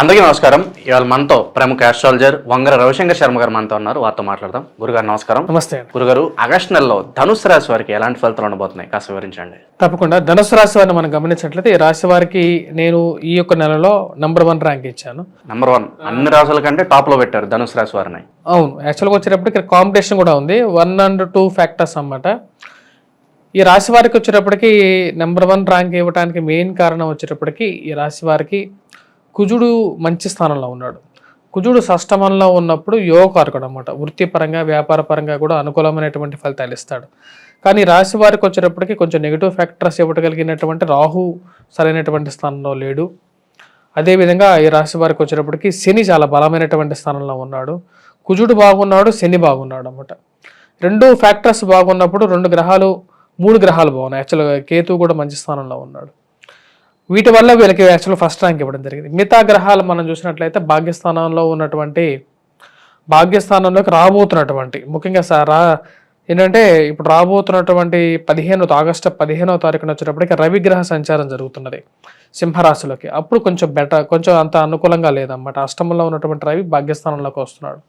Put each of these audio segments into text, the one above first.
అందరికీ నమస్కారం. ఇవాళ మనతో ప్రముఖ ఆస్ట్రాలజర్ వంగర రవిశంకర్ శర్మ గారు మనతో ఉన్నారు. వారితో మాట్లాడదాం. గురుగారు నమస్కారం. నమస్తే గురుగారు ఆగస్టు నెలలో ధనుసు రాశి వారికి ఎలాంటి ఫలితాలు ఉండబోతున్నాయి? కాస్త వివరించండి. తప్పకుండా. ధనుసు రాశి వారిని మనం గమనించినట్లయితే ఈ రాశి వారికి నేను ఈ యొక్క నెలలో నంబర్ వన్ ర్యాంక్ ఇచ్చాను. నంబర్ వన్ అన్ని రాసుల కంటే టాప్లో పెట్టారు ధనుసు రాశి వారిని. అవును. యాక్చువల్గా వచ్చేటప్పటికి ఇక్కడ కాంపిటీషన్ కూడా ఉంది. వన్ అండ్ టూ ఫ్యాక్టర్స్ అన్నమాట. ఈ రాశి వారికి వచ్చేటప్పటికి నెంబర్ వన్ ర్యాంక్ ఇవ్వడానికి మెయిన్ కారణం వచ్చేటప్పటికి ఈ రాశి వారికి కుజుడు మంచి స్థానంలో ఉన్నాడు. కుజుడు సష్టమంలో ఉన్నప్పుడు యోగకారకుడు అనమాట వృత్తిపరంగా వ్యాపార పరంగా కూడా అనుకూలమైనటువంటి ఫలితాలు ఇస్తాడు. కానీ రాశి వారికి వచ్చేటప్పటికి కొంచెం నెగిటివ్ ఫ్యాక్టర్స్ ఇవ్వగలిగినటువంటి రాహు సరైనటువంటి స్థానంలో లేడు. అదేవిధంగా ఈ రాశి వారికి వచ్చేటప్పటికి శని చాలా బలమైనటువంటి స్థానంలో ఉన్నాడు. కుజుడు బాగున్నాడు శని బాగున్నాడు అనమాట రెండు ఫ్యాక్టర్స్ బాగున్నప్పుడు రెండు గ్రహాలు మూడు గ్రహాలు బాగున్నాయి. యాక్చువల్గా కేతు కూడా మంచి స్థానంలో ఉన్నాడు. వీటి వల్ల వీళ్ళకి యాక్చువల్ ఫస్ట్ ర్యాంక్ ఇవ్వడం జరిగింది. మిగతా గ్రహాలు మనం చూసినట్లయితే భాగ్యస్థానంలో ఉన్నటువంటి భాగ్యస్థానంలోకి రాబోతున్నటువంటి ముఖ్యంగా సార్ రా ఏంటంటే ఇప్పుడు రాబోతున్నటువంటి పదిహేను ఆగస్టు పదిహేనో తారీఖున వచ్చేటప్పటికి రవిగ్రహ సంచారం జరుగుతున్నది సింహరాశిలోకి. అప్పుడు కొంచెం బెటర్ కొంచెం అంత అనుకూలంగా లేదన్నమాట. అష్టమంలో ఉన్నటువంటి రవి భాగ్యస్థానంలోకి వస్తున్నాడు.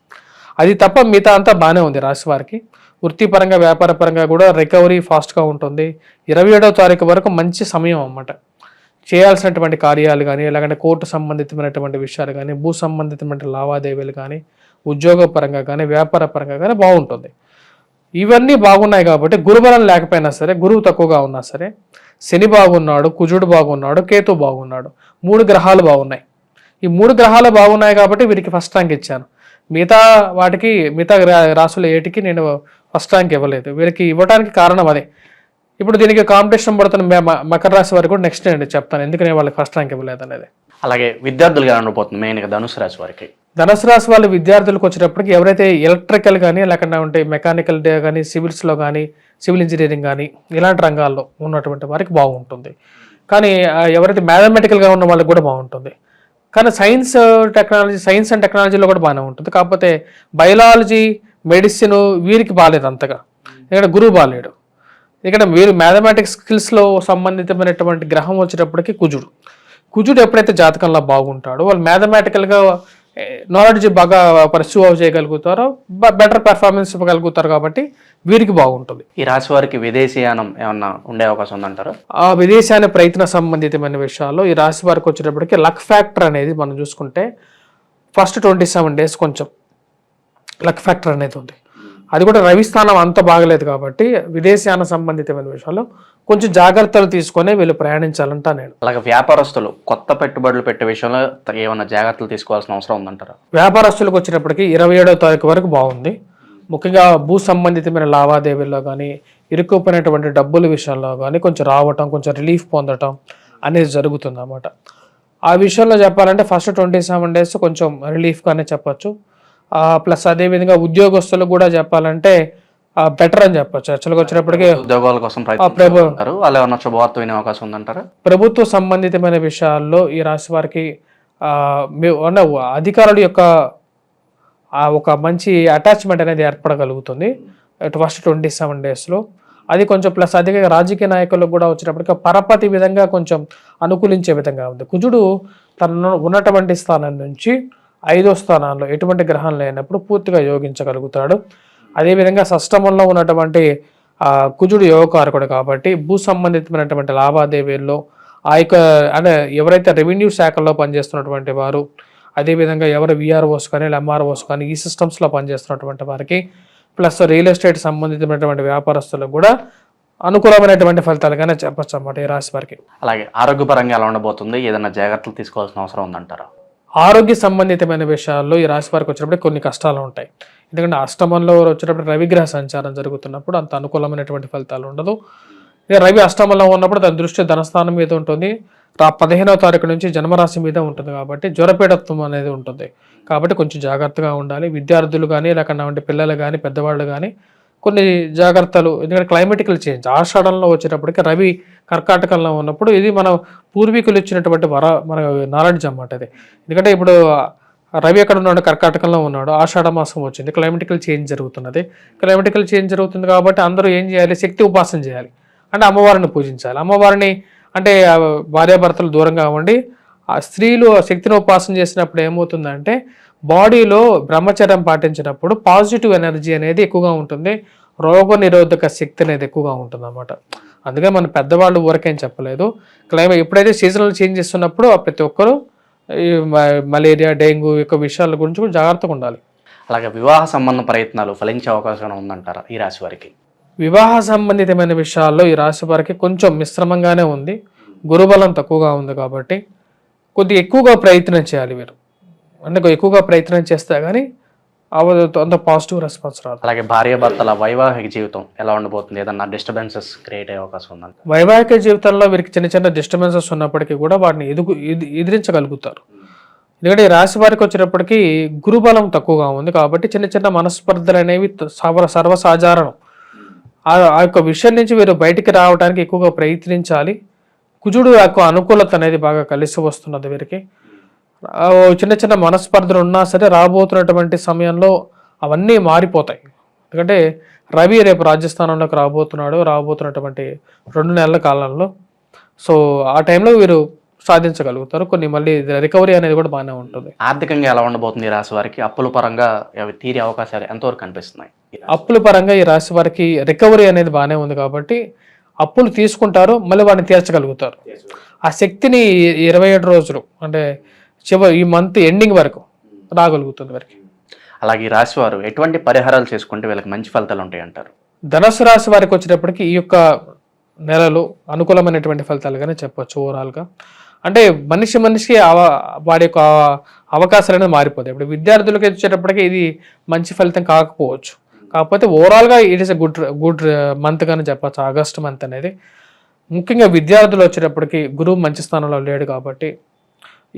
అది తప్ప మిగతా అంతా బాగానే ఉంది రాశి వారికి. వృత్తిపరంగా వ్యాపార పరంగా కూడా రికవరీ ఫాస్ట్గా ఉంటుంది. ఇరవై ఏడవ తారీఖు వరకు మంచి సమయం అన్నమాట. చేయాల్సినటువంటి కార్యాలు కానీ లేకుంటే కోర్టు సంబంధితమైనటువంటి విషయాలు కానీ భూ సంబంధితమైన లావాదేవీలు కానీ ఉద్యోగ పరంగా కానీ వ్యాపార పరంగా కానీ బాగుంటుంది. ఇవన్నీ బాగున్నాయి కాబట్టి గురుబలం లేకపోయినా సరే గురువు తక్కువగా ఉన్నా సరే శని బాగున్నాడు కుజుడు బాగున్నాడు కేతు బాగున్నాడు మూడు గ్రహాలు బాగున్నాయి. ఈ మూడు గ్రహాలు బాగున్నాయి కాబట్టి వీరికి ఫస్ట్ ర్యాంక్ ఇచ్చాను. మిగతా వాటికి మిగతా రా- రాసుల ఏటికి నేను ఫస్ట్ ర్యాంక్ ఇవ్వలేదు. వీరికి ఇవ్వడానికి కారణం అదే. ఇప్పుడు దీనికి కాంపిటీషన్ పడుతున్న మకర రాశి వారికి కూడా నెక్స్ట్ నేను చెప్తాను. ఎందుకు నేను వాళ్ళకి ఫస్ట్ ర్యాంక్ ఇవ్వలేదు అనేది. అలాగే విద్యార్థులుగా ఉండబోతుంది మెయిన్గా ధనుసు రాశి వారికి. ధనుసు రాశి వాళ్ళ విద్యార్థులకు వచ్చేటప్పటికి ఎవరైతే ఎలక్ట్రికల్ కానీ లేకుండా ఉంటే మెకానికల్ డే కానీ సివిల్స్లో కానీ సివిల్ ఇంజనీరింగ్ కానీ ఇలాంటి రంగాల్లో ఉన్నటువంటి వారికి బాగుంటుంది. కానీ ఎవరైతే మ్యాథమెటికల్గా ఉన్న వాళ్ళకి కూడా బాగుంటుంది. కానీ సైన్స్ టెక్నాలజీ సైన్స్ అండ్ టెక్నాలజీలో కూడా బాగానే ఉంటుంది. కాకపోతే బయాలజీ మెడిసిన్ వీరికి బాగాలేదు అంతగా. ఇక్కడ గురువు బాగాలేడు. ఇక్కడ వీరు మ్యాథమెటిక్స్ స్కిల్స్లో సంబంధితమైనటువంటి గ్రహం వచ్చేటప్పటికి కుజుడు. కుజుడు ఎప్పుడైతే జాతకంలో బాగుంటాడో వాళ్ళు మ్యాథమెటికల్గా నాలెడ్జ్ బాగా పర్సూ చేయగలుగుతారో బెటర్ పెర్ఫార్మెన్స్ ఇవ్వగలుగుతారు కాబట్టి వీరికి బాగుంటుంది. ఈ రాశి వారికి విదేశీయానం ఏమన్నా ఉండే అవకాశం ఉందంటారా? ఆ విదేశాన ప్రయత్న సంబంధితమైన విషయాల్లో ఈ రాశి వారికి వచ్చేటప్పటికి లక్ ఫ్యాక్టర్ అనేది మనం చూసుకుంటే ఫస్ట్ ట్వంటీ సెవెన్ డేస్ కొంచెం లక్ ఫ్యాక్టర్ అనేది ఉంది. అది కూడా రవి స్థానం అంత బాగలేదు కాబట్టి విదేశాన సంబంధితమైన విషయాల్లో కొంచెం జాగ్రత్తలు తీసుకొని వీళ్ళు ప్రయాణించాలంటా నేను. అలాగే వ్యాపారస్తులు కొత్త పెట్టుబడులు పెట్టే విషయంలో ఏమన్నా జాగ్రత్తలు తీసుకోవాల్సిన అవసరం ఉందంటారా? వ్యాపారస్తులకు వచ్చేటప్పటికి ఇరవై ఏడవ తారీఖు వరకు బాగుంది. ముఖ్యంగా భూ సంబంధితమైన లావాదేవీల్లో కానీ ఇరుక్కుపోయినటువంటి డబ్బుల విషయంలో కానీ కొంచెం రావటం కొంచెం రిలీఫ్ పొందటం అనేది జరుగుతుంది అన్నమాట ఆ విషయంలో చెప్పాలంటే ఫస్ట్ ట్వంటీ సెవెన్ డేస్ కొంచెం రిలీఫ్గానే చెప్పొచ్చు. ప్లస్ అదేవిధంగా ఉద్యోగస్తులకు కూడా చెప్పాలంటే బెటర్ అని చెప్పొచ్చు. యాక్చువల్గా వచ్చేటప్పటికి ఉద్యోగాల కోసం శుభవార్త వినే అవకాశం ఉందంటారా? ప్రభుత్వ సంబంధితమైన విషయాల్లో ఈ రాశి వారికి అధికారుల యొక్క ఒక మంచి అటాచ్మెంట్ అనేది ఏర్పడగలుగుతుంది. ఫస్ట్ ట్వంటీ సెవెన్ డేస్లో అది కొంచెం ప్లస్ అధిక రాజకీయ నాయకులకు కూడా వచ్చినప్పటికీ పరపతి విధంగా కొంచెం అనుకూలించే విధంగా ఉంది. కుజుడు తన ఉన్నటువంటి స్థానం నుంచి ఐదో స్థానంలో ఎటువంటి గ్రహం లేనప్పుడు పూర్తిగా యోగించగలుగుతాడు. అదేవిధంగా సష్టమంలో ఉన్నటువంటి కుజుడు యోగకారకుడు కాబట్టి భూ సంబంధితమైనటువంటి లావాదేవీల్లో ఆ యొక్క అంటే ఎవరైతే రెవెన్యూ శాఖల్లో పనిచేస్తున్నటువంటి వారు అదేవిధంగా ఎవరు విఆర్ఓస్ కానీ ఎంఆర్ఓస్ కానీ ఈ సిస్టమ్స్లో పనిచేస్తున్నటువంటి వారికి ప్లస్ రియల్ ఎస్టేట్ సంబంధితమైనటువంటి వ్యాపారస్తులకు కూడా అనుకూలమైనటువంటి ఫలితాలుగానే చెప్పచ్చు అన్నమాట ఈ రాశి వారికి. అలాగే ఆరోగ్యపరంగా ఎలా ఉండబోతుంది? ఏదైనా జాగ్రత్తలు తీసుకోవాల్సిన అవసరం ఉందంటారా? ఆరోగ్య సంబంధితమైన విషయాల్లో ఈ రాశి వారికి వచ్చినప్పుడు కొన్ని కష్టాలు ఉంటాయి. ఎందుకంటే అష్టమంలో వచ్చేటప్పుడు రవిగ్రహ సంచారం జరుగుతున్నప్పుడు అంత అనుకూలమైనటువంటి ఫలితాలు ఉండదు. ఇక రవి అష్టమంలో ఉన్నప్పుడు దాని దృష్టి ధనస్థానం మీద ఉంటుంది. రా పదిహేనవ తారీఖు నుంచి జన్మరాశి మీద ఉంటుంది కాబట్టి జ్వరపీడత్వం అనేది ఉంటుంది. కాబట్టి కొంచెం జాగ్రత్తగా ఉండాలి. విద్యార్థులు కానీ లేకుండా పిల్లలు కానీ పెద్దవాళ్ళు కానీ కొన్ని జాగ్రత్తలు. ఎందుకంటే క్లైమేటికల్ చేంజ్ ఆషాఢంలో వచ్చేటప్పటికి రవి కర్కాటకంలో ఉన్నప్పుడు ఇది మన పూర్వీకులు ఇచ్చినటువంటి వర మన నాలెడ్జ్ అన్నమాట ఇది. ఎందుకంటే ఇప్పుడు రవి ఎక్కడ ఉన్నాడు? కర్కాటకంలో ఉన్నాడు. ఆషాఢ మాసం వచ్చింది. క్లైమేటికల్ చేంజ్ జరుగుతున్నది. క్లైమేటికల్ చేంజ్ జరుగుతుంది కాబట్టి అందరూ ఏం చేయాలి? శక్తి ఉపాసన చేయాలి. అంటే అమ్మవారిని పూజించాలి. అమ్మవారిని అంటే భార్యాభర్తలు దూరంగా ఉండి ఆ స్త్రీలు ఆ శక్తిని ఉపాసన చేసినప్పుడు ఏమవుతుందంటే బాడీలో బ్రహ్మచర్యం పాటించినప్పుడు పాజిటివ్ ఎనర్జీ అనేది ఎక్కువగా ఉంటుంది. రోగ నిరోధక శక్తి అనేది ఎక్కువగా ఉంటుంది అనమాట అందుకే మన పెద్దవాళ్ళు ఊరకేం చెప్పలేదు. క్లైమేట్ ఎప్పుడైతే సీజనల్ చేంజ్ చేస్తున్నప్పుడు ప్రతి ఒక్కరూ మలేరియా డెంగ్యూ యొక్క విషయాల గురించి కూడా జాగ్రత్తగా ఉండాలి. అలాగే వివాహ సంబంధ ప్రయత్నాలు ఫలించే అవకాశం ఉందంటారా ఈ రాశి వారికి? వివాహ సంబంధితమైన విషయాల్లో ఈ రాశి వారికి కొంచెం మిశ్రమంగానే ఉంది. గురుబలం తక్కువగా ఉంది కాబట్టి కొద్దిగా ఎక్కువగా ప్రయత్నం చేయాలి మీరు. అంటే ఎక్కువగా ప్రయత్నం చేస్తే కానీ అంత పాజిటివ్ రెస్పాన్స్ రాదు. అలాగే భార్య భర్తల వైవాహిక జీవితం ఎలా ఉండబోతుంది? ఏదన్నా డిస్టర్బెన్సెస్ క్రియేట్ అయ్యే అవకాశం ఉందంట వైవాహిక జీవితంలో వీరికి చిన్న చిన్న డిస్టర్బెన్సెస్ ఉన్నప్పటికీ కూడా వాటిని ఎదుగు ఎది- ఎదిరించగలుగుతారు. ఎందుకంటే ఈ రాశి వారికి వచ్చేటప్పటికి గురుబలం తక్కువగా ఉంది కాబట్టి చిన్న చిన్న మనస్పర్ధలు అనేవి సర్వ సర్వసాధారణం. ఆ ఆ యొక్క విషయం నుంచి వీరు బయటికి రావడానికి ఎక్కువగా ప్రయత్నించాలి. కుజుడు యొక్క అనుకూలత అనేది బాగా కలిసి వస్తున్నది వీరికి. చిన్న చిన్న మనస్పర్ధలు ఉన్నా సరే రాబోతున్నటువంటి సమయంలో అవన్నీ మారిపోతాయి. ఎందుకంటే రవి రేపు రాజస్థానంలోకి రాబోతున్నాడు రాబోతున్నటువంటి రెండు నెలల కాలంలో. సో ఆ టైంలో వీరు సాధించగలుగుతారు. కొన్ని మళ్ళీ రికవరీ అనేది కూడా బాగానే ఉంటుంది. ఆర్థికంగా ఎలా ఉండబోతుంది ఈ రాశి వారికి? అప్పుల పరంగా అవి తీరే అవకాశాలు ఎంతవరకు కనిపిస్తున్నాయి? అప్పుల పరంగా ఈ రాశి వారికి రికవరీ అనేది బాగానే ఉంది కాబట్టి అప్పులు తీసుకుంటారు మళ్ళీ వాటిని తీర్చగలుగుతారు. ఆ శక్తిని ఇరవై ఏడు రోజులు అంటే చివరి ఈ మంత్ ఎండింగ్ వరకు రాగలుగుతుంది వారికి. అలాగే ఈ రాశి వారు ఎటువంటి పరిహారాలు చేసుకుంటే వీళ్ళకి మంచి ఫలితాలు ఉంటాయి అంటారు? ధనుసు రాశి వారికి వచ్చేటప్పటికి ఈ యొక్క నెలలు అనుకూలమైనటువంటి ఫలితాలుగానే చెప్పొచ్చు ఓవరాల్గా. అంటే మనిషి మనిషికి అవ వాడి యొక్క అవకాశాలు అనేది మారిపోతాయి. ఇప్పుడు విద్యార్థులకు వచ్చేటప్పటికి ఇది మంచి ఫలితం కాకపోవచ్చు. కాకపోతే ఓవరాల్గా it is a good good month కానీ చెప్పచ్చు ఆగస్ట్ మంత్ అనేది. ముఖ్యంగా విద్యార్థులు వచ్చేటప్పటికి గురువు మంచి స్థానంలో లేడు కాబట్టి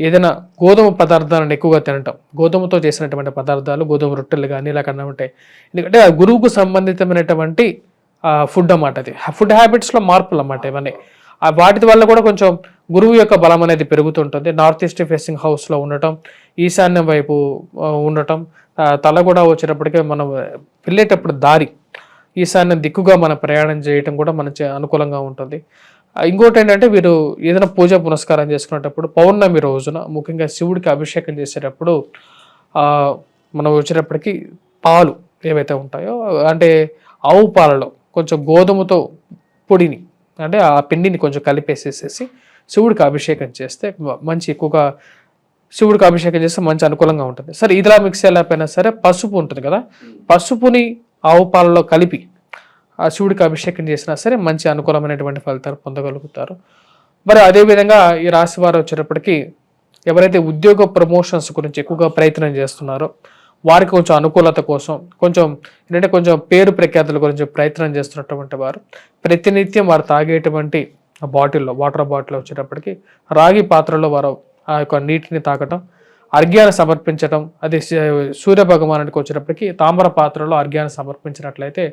ఏదైనా గోధుమ పదార్థాలను ఎక్కువగా తినటం గోధుమతో చేసినటువంటి పదార్థాలు గోధుమ రొట్టెలు కానీ ఇలా కన్నా ఉంటాయి. ఎందుకంటే ఆ గురువుకు సంబంధితమైనటువంటి ఫుడ్ అన్నమాట అది. ఫుడ్ హ్యాబిట్స్లో మార్పులు అన్నమాట ఇవన్నీ. ఆ వాటి వల్ల కూడా కొంచెం గురువు యొక్క బలం అనేది పెరుగుతుంటుంది. నార్త్ ఈస్ట్ ఫేసింగ్ హౌస్లో ఉండటం ఈశాన్యం వైపు ఉండటం తల కూడా వచ్చేటప్పటికి మనం వెళ్ళేటప్పుడు దారి ఈశాన్యం దిక్కుగా మన ప్రయాణం చేయటం కూడా మనకి అనుకూలంగా ఉంటుంది. ఇంకోటి ఏంటంటే వీరు ఏదైనా పూజ పునస్కారం చేసుకునేటప్పుడు పౌర్ణమి రోజున ముఖ్యంగా శివుడికి అభిషేకం చేసేటప్పుడు మనం వచ్చేటప్పటికి పాలు ఏవైతే ఉంటాయో అంటే ఆవు పాలలో కొంచెం గోధుమతో పొడిని అంటే ఆ పిండిని కొంచెం కలిపేసేసేసి శివుడికి అభిషేకం చేస్తే మంచి ఎక్కువగా శివుడికి అభిషేకం చేస్తే మంచి అనుకూలంగా ఉంటుంది. సరే ఇదిలా మిక్స్ చేయలేకపోయినా సరే పసుపు ఉంటుంది కదా. పసుపుని ఆవు పాలలో కలిపి ఆ శివుడికి అభిషేకం చేసినా సరే మంచి అనుకూలమైనటువంటి ఫలితాలు పొందగలుగుతారు. మరి అదేవిధంగా ఈ రాశి వారు వచ్చేటప్పటికి ఎవరైతే ఉద్యోగ ప్రమోషన్స్ గురించి ఎక్కువగా ప్రయత్నం చేస్తున్నారో వారికి కొంచెం అనుకూలత కోసం కొంచెం ఏంటంటే కొంచెం పేరు ప్రఖ్యాతుల గురించి ప్రయత్నం చేస్తున్నటువంటి వారు ప్రతినిత్యం వారు తాగేటువంటి ఆ బాటిల్లో వాటర్ బాటిల్ వచ్చేటప్పటికి రాగి పాత్రలో వారు ఆ యొక్క నీటిని తాకటం అర్ఘ్యాన్ని సమర్పించటం అది సూర్య భగవానుడికి వచ్చేటప్పటికి తామర పాత్రలో అర్ఘ్యాన్ని సమర్పించినట్లయితే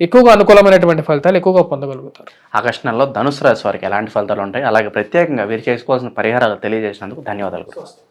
ఎక్కువగా అనుకూలమైనటువంటి ఫలితాలు ఎక్కువగా పొందగలుగుతారు. ఆగస్టు నెలలో ధనుసు రాశి వారికి ఎలాంటి ఫలితాలు ఉంటాయి? అలాగే ప్రత్యేకంగా వీరు చేసుకోవాల్సిన పరిహారాలు తెలియజేసినందుకు ధన్యవాదాలు.